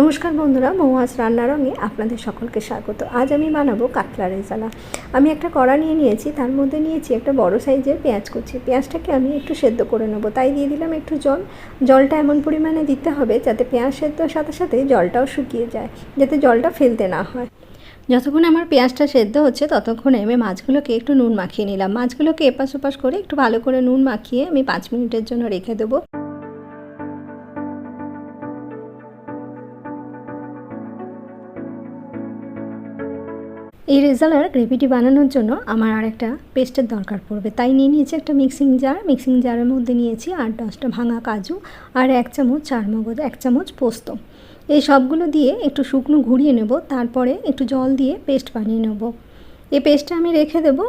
নমস্কার বন্ধুরা মৌয়াজ রান্নারঙে আপনাদের সকলকে স্বাগত। আজ আমি বানাবো কাতলা রেজালা। আমি একটা কড়া নিয়ে নিয়েছি, তার মধ্যে নিয়েছি একটা বড় সাইজের পেঁয়াজ কুচি। পেঁয়াজটাকে আমি একটু সেদ্ধ করে নেব। তাই দিয়ে দিলাম একটু জল। জলটা এমন পরিমাণে দিতে হবে যাতে পেঁয়াজ সেদ্ধর সাথে সাথে জলটাও শুকিয়ে যায়, যাতে জলটা ফেলতে না হয়। যতক্ষণ আমার পেঁয়াজটা সেদ্ধ হচ্ছে, ততক্ষণে আমি মাছগুলোকে একটু নুন মাখিয়ে নিলাম। মাছগুলোকে এপাশ ওপাশ করে একটু ভালো করে নুন মাখিয়ে আমি পাঁচ মিনিটের জন্য রেখে দেবো। এই রেজালার গ্রেভিটি বানানোর জন্য আমার আর একটা পেস্টের দরকার পড়বে। তাই নিয়ে নিয়েছি একটা মিক্সিং জার। মিক্সিং জারের মধ্যে নিয়েছি আট, দশটা ভাঙা কাজু আর এক চামচ চার মগজ এক চামচ পোস্ত। এই সবগুলো দিয়ে একটু শুকনো ঘুরিয়ে নেব, তারপরে একটু জল দিয়ে পেস্ট বানিয়ে নেব। এই পেস্টটা আমি রেখে দেবো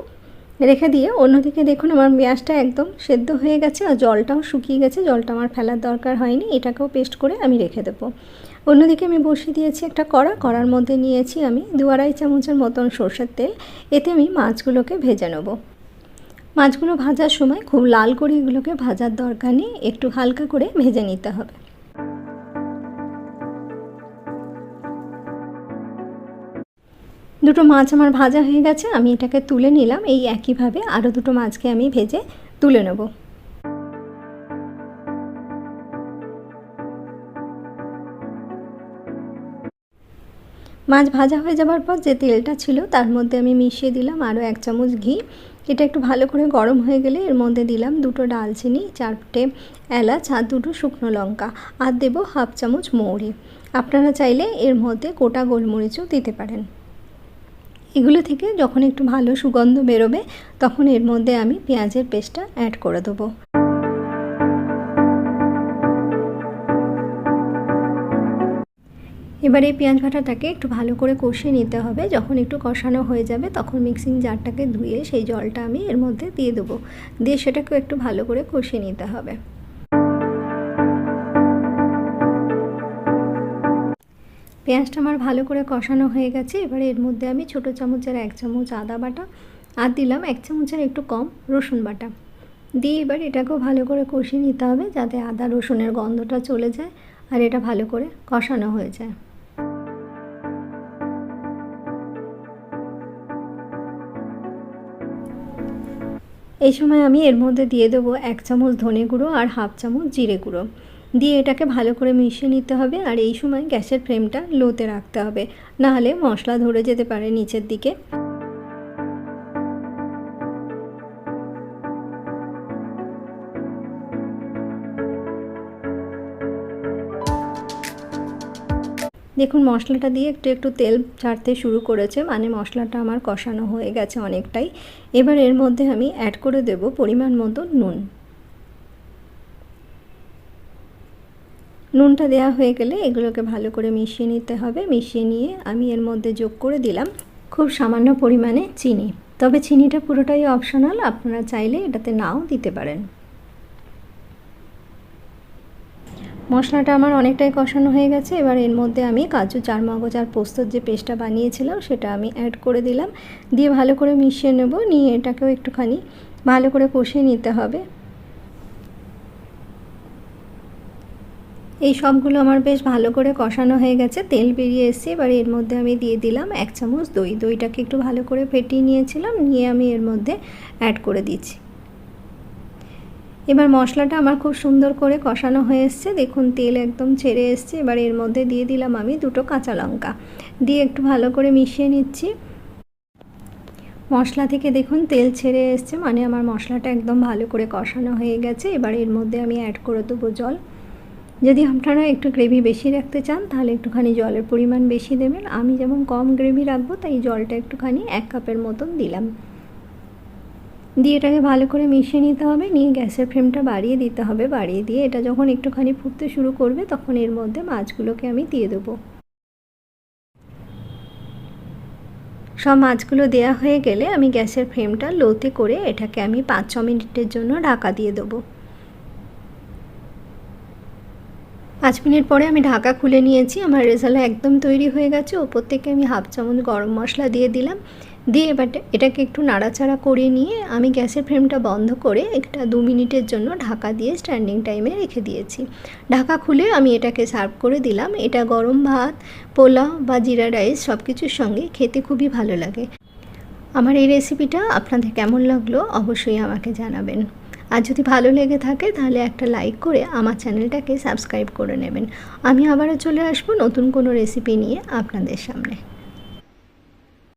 রেখে দিয়ে অন্যদিকে দেখুন আমার পেঁয়াজটা একদম সেদ্ধ হয়ে গেছে আর জলটাও শুকিয়ে গেছে, জলটা আমার ফেলার দরকার হয়নি, এটাকেও পেস্ট করে আমি রেখে দেবো। অন্যদিকে আমি বসিয়ে দিয়েছি একটা কড়া, কড়ার মধ্যে নিয়েছি আমি দু আড়াই চামচের মতন সর্ষের তেল, এতে আমি মাছগুলোকে ভেজে নেব। মাছগুলো ভাজার সময় খুব লাল করে এগুলোকে ভাজার দরকার নেই, একটু হালকা করে ভেজে নিতে হবে। দুটো মাছ আমার ভাজা হয়ে গেছে, আমি এটাকে তুলে নিলাম। এই একইভাবে আরও দুটো মাছকে আমি ভেজে তুলে নেব। মাছ ভাজা হয়ে যাবার পর যে তেলটা ছিল, তার মধ্যে আমি মিশিয়ে দিলাম আরও এক চামচ ঘি। এটা একটু ভালো করে গরম হয়ে গেলে এর মধ্যে দিলাম দুটো ডালচিনি, চারটে এলাচ আর দুটো শুকনো লঙ্কা। আর দেবো হাফ চামচ মৌরি। আপনারা চাইলে এর মধ্যে গোটা গোলমরিচও দিতে পারেন। এগুলো থেকে যখন একটু ভালো সুগন্ধ বেরোবে, তখন এর মধ্যে আমি পেঁয়াজের পেস্টটা অ্যাড করে দেবো। এবার এই পেঁয়াজ ভাটাটাকে একটু ভালো করে কষিয়ে নিতে হবে। যখন একটু কষানো হয়ে যাবে, তখন মিক্সিং জারটাকে ধুয়ে সেই জলটা আমি এর মধ্যে দিয়ে দেবো। দিয়ে সেটাকেও একটু ভালো করে কষিয়ে নিতে হবে। পেঁয়াজটা আমার ভালো করে কষানো হয়ে গেছে। এবার এর মধ্যে আমি ছোটো চামচের এক চামচ আদা বাটা আর দিলাম এক চামচের একটু কম রসুন বাটা। দিয়ে এবার এটাকেও ভালো করে কষিয়ে নিতে হবে যাতে আদা রসুনের গন্ধটা চলে যায় আর এটা ভালো করে কষানো হয়ে যায়। এই সময় আমি এর মধ্যে দিয়ে দেবো এক চামচ ধনে গুঁড়ো আর হাফ চামচ জিরে গুঁড়ো। দিয়ে এটাকে ভালো করে মিশিয়ে নিতে হবে আর এই সময় গ্যাসের ফ্লেমটা লোতে রাখতে হবে। নাহলে মশলা ধরে যেতে পারে নিচের দিকে। দেখুন, মশলাটা দিয়ে একটু একটু তেল ছাড়তে শুরু করেছে। মানে মশলাটা আমার কষানো হয়ে গেছে অনেকটাই। এবার এর মধ্যে আমি অ্যাড করে দেব পরিমাণ মতো নুন। নুনটা দেওয়া হয়ে গেলে এগুলোকে ভালো করে মিশিয়ে নিতে হবে। মিশিয়ে নিয়ে আমি এর মধ্যে যোগ করে দিলাম খুব সামান্য পরিমাণে চিনি। তবে চিনিটা পুরোটাই অপশনাল আপনারা চাইলে এটাতে নাও দিতে পারেন। মশলাটা আমার অনেকটাই কষানো হয়ে গেছে। এবার এর মধ্যে আমি কাজু, চারমগজ আর পোস্তর যে পেস্টটা বানিয়েছিলাম, সেটা আমি অ্যাড করে দিলাম। দিয়ে ভালো করে মিশিয়ে নেব। নিয়ে এটাকেও একটুখানি ভালো করে কষিয়ে নিতে হবে। এই সবগুলো আমার বেশ ভালো করে কষানো হয়ে গেছে। তেল বেরিয়ে এসছে। এবার এর মধ্যে আমি দিয়ে দিলাম এক চামচ দই। দইটাকে একটু ভালো করে ফেটিয়ে নিয়েছিলাম। নিয়ে আমি এর মধ্যে অ্যাড করে দিচ্ছি। এবার মশলাটা আমার খুব সুন্দর করে কষানো হয়ে এসছে। দেখুন, তেল একদম ছেড়ে এসছে। এবার এর মধ্যে দিয়ে দিলাম আমি দুটো কাঁচা লঙ্কা। দিয়ে একটু ভালো করে মিশিয়ে নিচ্ছি। মশলা থেকে দেখুন, তেল ছেড়ে এসছে। মানে আমার মশলাটা একদম ভালো করে কষানো হয়ে গেছে। এবার এর মধ্যে আমি অ্যাড করে দেবো জল। যদি আপনারা একটু গ্রেভি বেশি রাখতে চান, তাহলে একটুখানি জলের পরিমাণ বেশি দেবেন। আমি যেমন কম গ্রেভি রাখব, তাই জলটা একটুখানি এক কাপের মতন দিলাম। দিয়ে এটাকে ভালো করে মিশিয়ে নিতে হবে। নিয়ে গ্যাসের ফ্লেমটা বাড়িয়ে দিতে হবে। বাড়িয়ে দিয়ে এটা যখন একটুখানি ফুটতে শুরু করবে, তখন এর মধ্যে মাছগুলোকে আমি দিয়ে দেবো। সব মাছগুলো দেয়া হয়ে গেলে আমি গ্যাসের ফ্লেমটা লোতে করে এটাকে আমি পাঁচ ছ মিনিটের জন্য ঢাকা দিয়ে দেবো। পাঁচ মিনিট পরে আমি ঢাকা খুলে নিয়েছি। আমার রেজালা একদম তৈরি হয়ে গেছে। ওপর থেকে আমি হাফ চামচ গরম মশলা দিয়ে দিলাম। দিয়ে এবার এটাকে একটু নাড়াচাড়া করে নিয়ে আমি গ্যাসের ফ্লেমটা বন্ধ করে একটা দু মিনিটের জন্য ঢাকা দিয়ে স্ট্যান্ডিং টাইমে রেখে দিয়েছি। ঢাকা খুলে আমি এটাকে সার্ভ করে দিলাম। এটা গরম ভাত, পোলাও বা জিরা রাইস সব কিছুর সঙ্গে খেতে খুবই ভালো লাগে। আমার এই রেসিপিটা আপনাদের কেমন লাগল অবশ্যই আমাকে জানাবেন। আর যদি ভালো লেগে থাকে তাহলে একটা লাইক করে আমার চ্যানেলটাকে সাবস্ক্রাইব করে নেবেন। আমি আবারও চলে আসব নতুন কোনো রেসিপি নিয়ে আপনাদের সামনে।